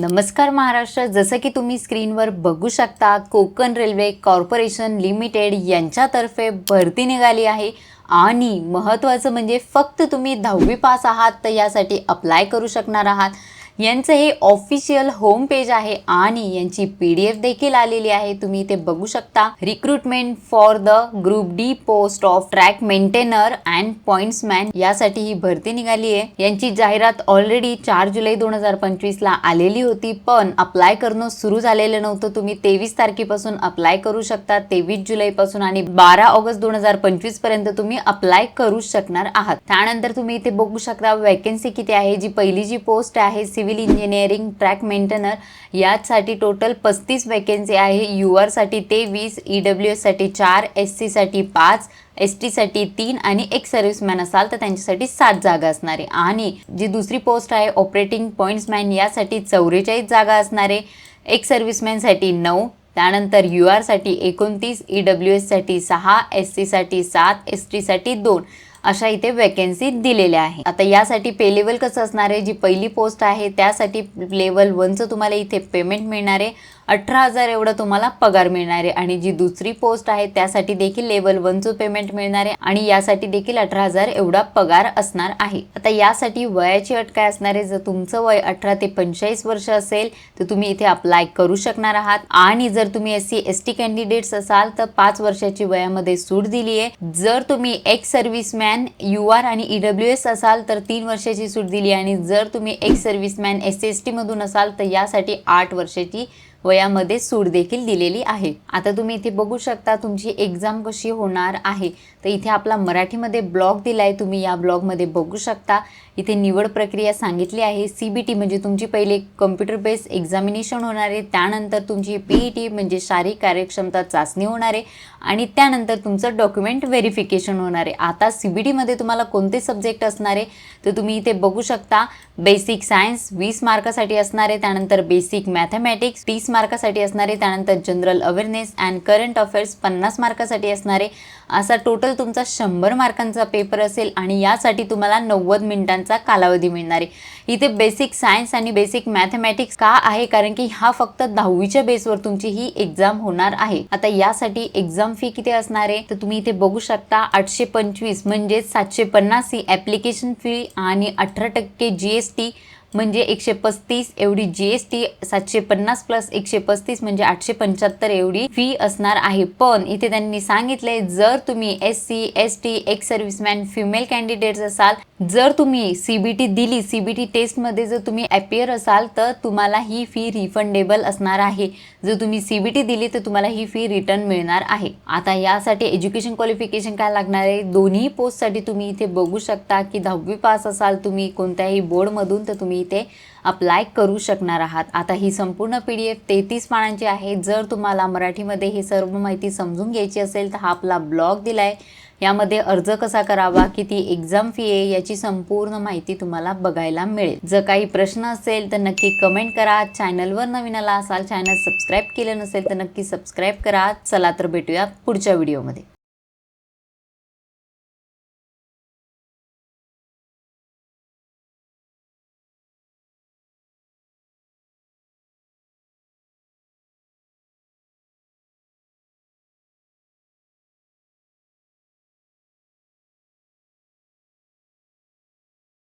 नमस्कार महाराष्ट्र. जसं की तुम्ही स्क्रीनवर बघू शकता कोकण रेल्वे कॉर्पोरेशन लिमिटेड यांच्यातर्फे भरती निघाली आहे. आणि महत्त्वाचं म्हणजे फक्त तुम्ही दहावी पास आहात तर यासाठी अप्लाय करू शकणार आहात. यांचं हे ऑफिशियल होम पेज आहे आणि यांची पी डी एफ देखील आलेली आहे. तुम्ही इथे बघू शकता. Recruitment for the group D post of track maintainer and pointsman यासाठी ही भरती निघाली आहे. यांची जाहिरात ऑलरेडी चार जुलै दोन हजार पंचवीस ला आलेली होती पण अप्लाय करणं सुरू झालेलं नव्हतं. तुम्ही तेवीस तारखेपासून अप्लाय करू शकता तेवीस जुलै पासून आणि बारा ऑगस्ट दोन हजार पंचवीसपर्यंत तुम्ही अप्लाय करू शकणार आहात. त्यानंतर तुम्ही इथे बघू शकता वॅकन्सी किती आहे जी पहिली जी पोस्ट आहे सिव्हिल इंजिनिअरिंग ट्रॅक मेंटेनर यासाठी टोटल पस्तीस वॅकेन्सी आहे. यू आरसाठी तेवीस ई डब्ल्यू एससाठी चार एस सीसाठी पाच एस टीसाठी तीन आणि एक सर्व्हिसमॅन असाल तर त्यांच्यासाठी सात जागा असणार. आहे आणि जी दुसरी पोस्ट आहे ऑपरेटिंग पॉईंट्समॅन यासाठी चौवेचाळीस जागा असणार. आहे एक सर्व्हिसमॅनसाठी नऊ त्यानंतर यू आरसाठी एकोणतीस ई डब्ल्यू एससाठी सहा एस सीसाठी सात एस टीसाठी दोन. अशा इथे वॅकन्सी दिलेल्या आहे आता यासाठी पे लेवल कसं असणार आहे? जी पहिली पोस्ट आहे त्यासाठी लेवल वनचं तुम्हाला इथे पेमेंट मिळणार आहे. अठरा हजार एवढा तुम्हाला पगार मिळणार आहे आणि जी दुसरी पोस्ट आहे त्यासाठी देखील लेवल वनचं पेमेंट मिळणार आहे आणि यासाठी देखील अठरा हजार एवढा पगार असणार आहे. आता यासाठी वयाची अट काय असणार आहे? जर तुमचं वय अठरा ते पंचेचाळीस वर्ष असेल तर तुम्ही इथे अप्लाय करू शकणार आहात. आणि जर तुम्ही S C S T candidates असाल तर पाच वर्षाची वयामध्ये सूट दिली आहे. जर तुम्ही एक्स सर्व्हिसमॅन यू आर आणि ई डब्ल्यू एस असाल तर तीन वर्षाची सूट दिली आणि जर तुम्ही ex serviceman S S T मधून असाल तर यासाठी आठ वर्षाची वयामध्ये सूट देखील दिलेली आहे. आता तुम्ही इथे बघू शकता तुमची एक्झाम कशी होणार आहे. तर इथे आपला मराठीमध्ये ब्लॉग दिलाय तुम्ही या ब्लॉगमध्ये बघू शकता. इथे निवड प्रक्रिया सांगितली आहे. सी बी टी म्हणजे तुमची पहिले कम्प्युटर बेस्ड एक्झामिनेशन होणार आहे. त्यानंतर तुमची पी ई टी म्हणजे शारीरिक कार्यक्षमता चाचणी होणार आहे. आणि त्यानंतर तुमचं डॉक्युमेंट व्हेरिफिकेशन होणार आहे. आता सी बी टीमध्ये तुम्हाला कोणते सब्जेक्ट असणार आहे? तर तुम्ही इथे बघू शकता बेसिक सायन्स वीस मार्कासाठी असणार आहे. त्यानंतर बेसिक मॅथमॅटिक्स तीस मार्कासाठी असणारे त्यानंतर general awareness and current affairs पन्नास मार्कासाठी असणारे. असा टोटल तुमचा शंभर मार्कांचा पेपर असेल आणि यासाठी तुम्हाला नव्वद मिनिटांचा कालावधी मिळणार आहे. इथे बेसिक सायन्स आणि बेसिक मॅथमॅटिक्स का आहे? कारण की हा फक्त दहावीच्या बेसवर तुमची ही एक्झाम होणार आहे. आता यासाठी एक्झाम फी किती असणार आहे? तर तुम्ही इथे बघू शकता आठशे पंचवीस म्हणजे सातशे पन्नास ही ॲप्लिकेशन फी आणि अठरा टक्के जी एस टी म्हणजे एकशे पस्तीस एवढी जी एस टी सातशे पन्नास प्लस एकशे पस्तीस म्हणजे आठशे पंच्याहत्तर एवढी फी असणार आहे. पण इथे त्यांनी सांगितले जर तुम्ही S C S T ex serviceman female candidates असाल जर तुम्ही सी बी टी दिली सी बी टी टेस्टमध्ये जर तुम्ही ॲपियर असाल तर तुम्हाला ही फी रिफंडेबल असणार आहे. जर तुम्ही सी बी टी दिली तर तुम्हाला ही फी रिटर्न मिळणार आहे. आता यासाठी एज्युकेशन क्वालिफिकेशन काय लागणार आहे? दोन्ही पोस्टसाठी तुम्ही इथे बघू शकता की दहावी पास असाल तुम्ही कोणत्याही बोर्डमधून तर तुम्ही इथे अप्लाय करू शकणार आहात. आता ही संपूर्ण पी डी एफ तेहतीस पानांची आहे. जर तुम्हाला मराठीमध्ये ही सर्व माहिती समजून घ्यायची असेल तर हा आपला ब्लॉग दिला आहे यामध्ये अर्ज कसा करावा किती एक्झाम फी आहे याची संपूर्ण माहिती तुम्हाला बघायला मिळेल. जर काही प्रश्न असेल तर नक्की कमेंट करा. चॅनलवर नवीन आला असाल चॅनल सबस्क्राईब केलं नसेल तर नक्की सबस्क्राईब करा. चला तर भेटूया पुढच्या व्हिडिओमध्ये